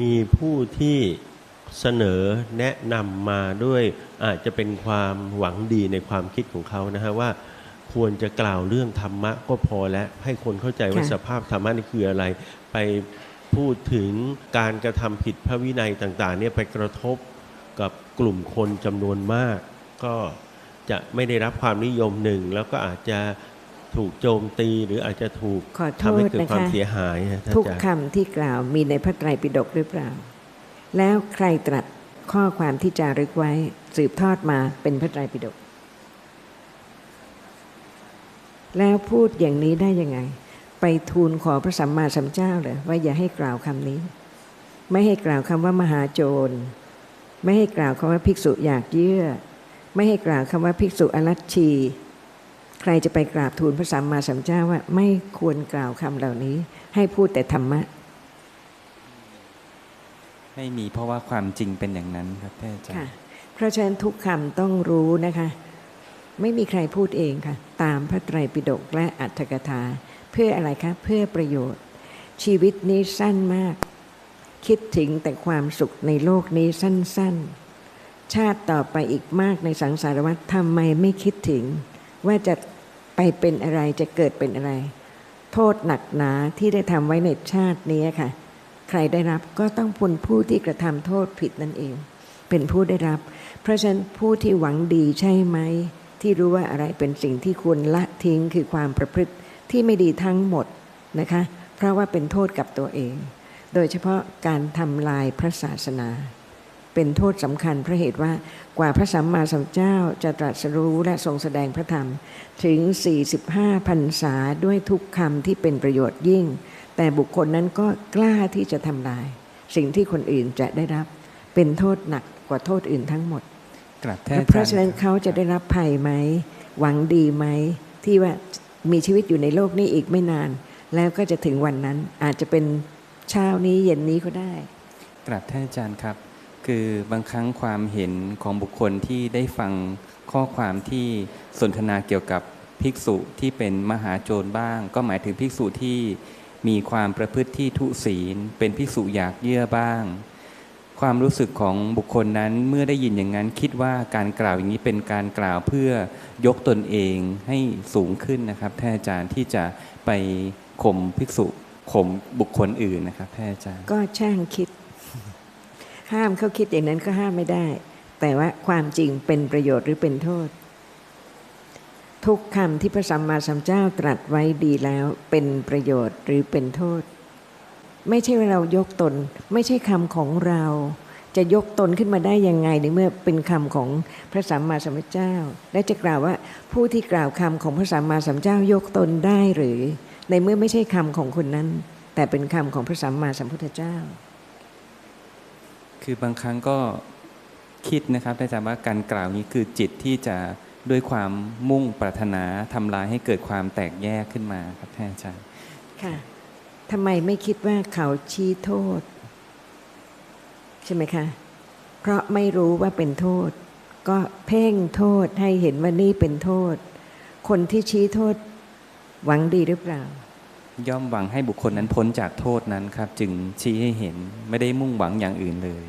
มีผู้ที่เสนอแนะนำมาด้วยอาจจะเป็นความหวังดีในความคิดของเขานะฮะว่าควรจะกล่าวเรื่องธรรมะก็พอแล้วให้คนเข้าใจว่าค่ะสภาพธรรมะนี่คืออะไร ไปพูดถึงการกระทำผิดพระวินัยต่าง ๆ เนี่ยไปกระทบกับกลุ่มคนจำนวนมาก ก็จะไม่ได้รับความนิยมหนึ่ง แล้วก็อาจจะ ถูกโจมตีหรืออาจจะถูกขอโททำให้ษเกิดนะความคะเสียหายนะท่านทุกอาจารย์คำที่กล่าวมีในพระไตรปิฎกหรือเปล่า แล้วใครตรัสข้อความที่จารึกไว้สืบทอดมาเป็นพระไตรปิฎกแล้วพูดอย่างนี้ได้ยังไง ไปทูลขอพระสัมมาสัมพุทธเจ้าเลยว่าอย่าให้กล่าวคำนี้ ไม่ให้กล่าวคำว่ามหาโจร ไม่ให้กล่าวคำว่าภิกษุอยากเยื่อ ไม่ให้กล่าวคำว่าภิกษุอรัชชี ใครจะไปกราบทูลพระสัมมาสัมพุทธเจ้าว่า ไม่ควรกล่าวคำเหล่านี้ ให้พูดแต่ธรรมะ ไม่มีเพราะว่าความจริงเป็นอย่างนั้นครับท่านอาจารค่ะย์เพราะฉะนั้นทุกคำต้องรู้นะคะ ไม่มีใครพูดเองค่ะ ตามพระไตรปิฎกและอัตถกถา เพื่ออะไรคะเพื่อประโยชน์ ชีวิตนี้สั้นมาก คิดถึงแต่ความสุขในโลกนี้สั้น ๆ ชาติต่อไปอีกมากในสังสารวัฏทำไมไม่คิดถึง ว่าจะไปเป็นอะไรจะเกิดเป็นอะไร โทษหนักหนาที่ได้ทำไว้ในชาตินี้ค่ะ ใครได้รับก็ต้องพลผู้ที่กระทำโทษผิดนั่นเอง เป็นผู้ได้รับ เพราะฉะนั้นผู้ที่หวังดีใช่ไหม ที่รู้ว่าอะไรเป็นสิ่งที่ควรละทิ้งคือความประพฤติที่ไม่ดีทั้งหมดนะคะ เพราะว่าเป็นโทษกับตัวเอง โดยเฉพาะการทำลายพระศาสนา เป็นโทษสำคัญเพราะเหตุว่ากว่าพระสัมมาสัมพุทธเจ้าจะตรัสรู้และทรงแสดงพระธรรม ถึง 45พรรษาด้วยทุกคำที่เป็นประโยชน์ยิ่ง แต่บุคคลนั้นก็กล้าที่จะทำลาย สิ่งที่คนอื่นจะได้รับ เป็นโทษหนักกว่าโทษอื่นทั้งหมดกราบท่านและอาเพจารราะย์ฉะนั้นเขาจะได้รับภัยไหมหวังดีไหมที่ว่ามีชีวิตอยู่ในโลกนี้อีกไม่นาน แล้วก็จะถึงวันนั้นอาจจะเป็นเช้านี้เย็นนี้ก็ได้กราบท่านอาจารย์ครับ คือบางครั้งความเห็นของบุคคลที่ได้ฟังข้อความที่สนทนาเกี่ยวกับภิกษุที่เป็นมหาโจรบ้าง ก็หมายถึงภิกษุที่มีความประพฤติที่ทุศีล เป็นภิกษุอยากเยื่อบ้าง ความรู้สึกของบุคคลนั้นเมื่อได้ยินอย่างนั้นคิดว่าการกล่าวอย่างนี้เป็นการกล่าวเพื่อยกตนเองให้สูงขึ้นนะครับท่านอาจารย์ที่จะไปข่มภิกษุข่มบุคคลอื่นนะครับท่านอาจารย์ ก็แช่งคิด ห้ามเขาคิดอย่างนั้นก็ห้ามไม่ได้ แต่ว่าความจริงเป็นประโยชน์หรือเป็นโทษ ทุกคำที่พระสัมมาสัมพุทธเจ้าตรัสไว้ดีแล้วเป็นประโยชน์หรือเป็นโทษ ไม่ใช่เรายกตน ไม่ใช่คำของเรา จะยกตนขึ้นมาได้ยังไงในเมื่อเป็นคำของพระสัมมาสัมพุทธเจ้า และจะกล่าวว่าผู้ที่กล่าวคำของพระสัมมาสัมพุทธเจ้ายกตนได้หรือ ในเมื่อไม่ใช่คำของคนนั้น แต่เป็นคำของพระสัมมาสัมพุทธเจ้า คือบางครั้งก็คิดนะครับอาจารย์ว่าการกล่าวนี้คือจิตที่จะด้วยความมุ่งปรารถนาทำลายให้เกิดความแตกแยกขึ้นมาครับท่านอาจารย์ค่ะทำไมไม่คิดว่าเขาชี้โทษ ใช่ไหมคะ เพราะไม่รู้ว่าเป็นโทษ ก็เพ่งโทษให้เห็นว่านี่เป็นโทษ คนที่ชี้โทษ หวังดีหรือเปล่า ย่อมหวังให้บุคคลนั้นพ้นจากโทษนั้นครับ จึงชี้ให้เห็นไม่ได้มุ่งหวังอย่างอื่นเลย